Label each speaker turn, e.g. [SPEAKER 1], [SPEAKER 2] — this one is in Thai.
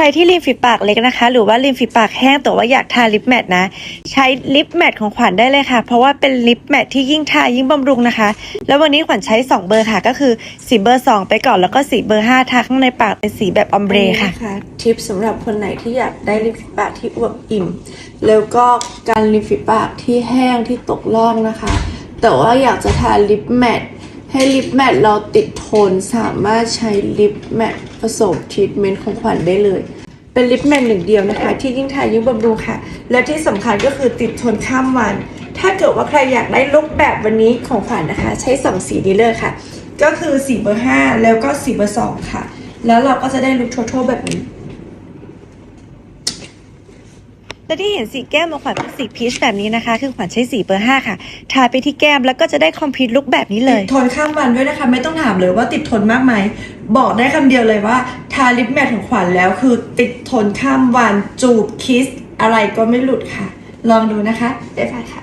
[SPEAKER 1] ใครที่ริมฝีปากเล็กนะคะ หรือว่าริมฝีปากแห้งแต่ว่าอยากทาลิปแมทนะ ใช้ลิปแมทของขวัญได้เลยค่ะ เพราะว่าเป็นลิปแมทที่ยิ่งทายิ่งบำรุงนะคะ แล้ววันนี้ขวัญใช้ 2 เบอร์ค่ะ ก็คือสีเบอร์ 2 ไปก่อนแล้วก็สีเบอร์ 5 ทาข้างในปากเป็นสีแบบออมเบรค่ะ
[SPEAKER 2] นะคะทิปสำหรับคนไหนที่อยากได้ริมฝีปากที่อวบอิ่ม แล้วก็การริมฝีปากที่แห้งที่ตกล่องนะคะ แต่ว่าอยากจะทาลิปแมท ให้ลิปแมทเราติดทนสามารถใช้ลิปแมทผสมทรีทเมนต์ของขวัญได้เลย เป็นลิปแมทหนึ่งเดียวนะคะ ที่ยิ่งทายิ่งบำรุงค่ะ และที่สำคัญก็คือติดทนข้ามวัน ถ้าเกิดว่าใครอยากได้ลุคแบบวันนี้ของขวัญนะคะ ใช้สองสีนี้เลยค่ะ ก็คือสีเบอร์ 5 แล้วก็สีเบอร์ 2 ค่ะ แล้วเราก็จะได้ลุคทั่วๆแบบนี้
[SPEAKER 1] และที่เห็นสีแก้มของขวัญเป็นสีพีชแบบนี้นะคะ คือขวัญใช้สีเบอร์5ค่ะ ทาไปที่แก้มแล้วก็จะได้คอมพิวต์ลุคแบบนี้เลย
[SPEAKER 2] ทนข้ามวันด้วยนะคะ ไม่ต้องถามเลยว่าติดทนมากไหม บอกได้คำเดียวเลยว่า ทาลิปแมทของขวัญแล้วคือติดทนข้ามวันจูบคิสอะไรก็ไม่หลุดค่ะ ลองดูนะคะได้ค่ะ